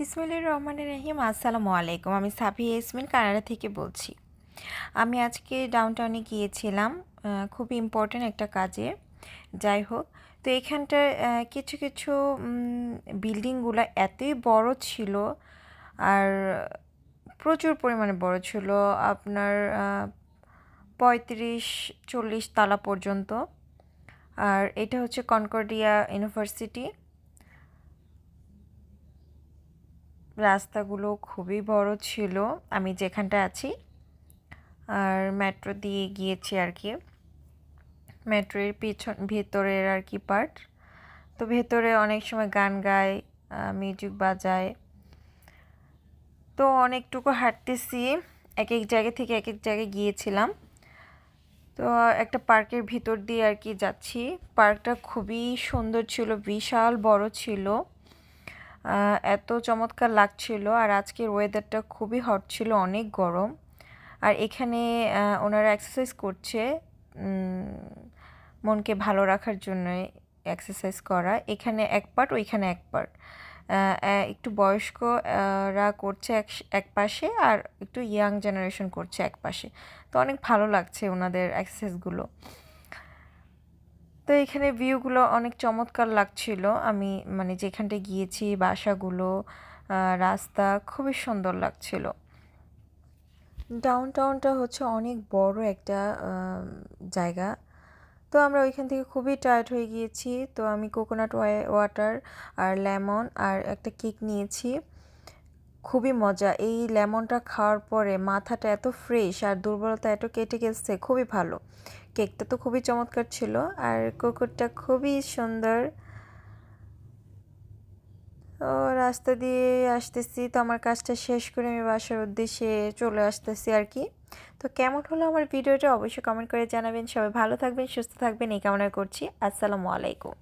বিসমিল্লাহির রহমানির রহিম আসসালামু আলাইকুম আমি সাফি ইসমিন কানাডা থেকে বলছি। আমি আজকে ডাউনটাউনে গিয়েছিলাম খুব ইম্পর্ট্যান্ট একটা কাজে। যাই হোক, তো এখানটার কিছু কিছু বিল্ডিংগুলো এতই বড় ছিল, আর প্রচুর পরিমাণে বড় ছিল, আপনার পঁয়ত্রিশ, চল্লিশ তালা পর্যন্ত। আর এটা হচ্ছে কনকর্ডিয়া ইউনিভার্সিটি রাস্তাগুলো খুবই বড় ছিল। আমি যেখানটা আছি, আর মেট্রো দিয়ে গিয়েছি আর কি। মেট্রোর পিছন, ভেতরের আর কি পার্ট তো ভেতরে অনেক সময় গান গায় মিউজিক বাজায় তো অনেকটুকু হাঁটতেছি এক এক জায়গা থেকে এক এক জায়গায় গিয়েছিলাম। তো একটা পার্কের ভিতর দিয়ে আর কি যাচ্ছি। পার্কটা খুবই সুন্দর ছিল, বিশাল বড় ছিল। এত চমৎকার লাগছিল আর আজকের ওয়েদারটা খুবই হট ছিল, অনেক গরম। আর এখানে ওনারা এক্সারসাইজ করছে মনকে ভালো রাখার জন্য এক্সারসাইজ করা। এখানে এক পার্ট ওইখানে এক পার্ট একটু বয়স্করা করছে এক এক পাশে আর একটু ইয়াং জেনারেশন করছে এক পাশে। তো অনেক ভালো লাগছে ওনাদের এক্সারসাইজগুলো তো এখানে ভিউগুলো অনেক চমৎকার লাগছিল। আমি মানে যেখানটায় গিয়েছি, বাসাগুলো রাস্তা খুবই সুন্দর লাগছিল। ডাউন টাউনটা হচ্ছে অনেক বড় একটা জায়গা। তো আমরা ওইখান থেকে খুবই টায়ার্ড হয়ে গিয়েছি। তো আমি কোকোনাট ওয়াটার আর লেমন আর একটা কেক নিয়েছি। খুবই মজা। এই লেমনটা খাওয়ার পরে মাথাটা এত ফ্রেশ আর দুর্বলতা এত কেটে গেছে, খুবই ভালো। কেকটা তো খুবই চমৎকার ছিল আর কুকুরটা খুবই সুন্দর। তো রাস্তা দিয়ে আসতেছি তো আমার কাজটা শেষ করে আমি বাসার উদ্দেশ্যে চলে আসতেছি আর কি। তো কেমন হলো আমার ভিডিওটা অবশ্যই কমেন্ট করে জানাবেন। সবাই ভালো থাকবেন, সুস্থ থাকবেন, এই কামনা করছি। আসসালামু আলাইকুম।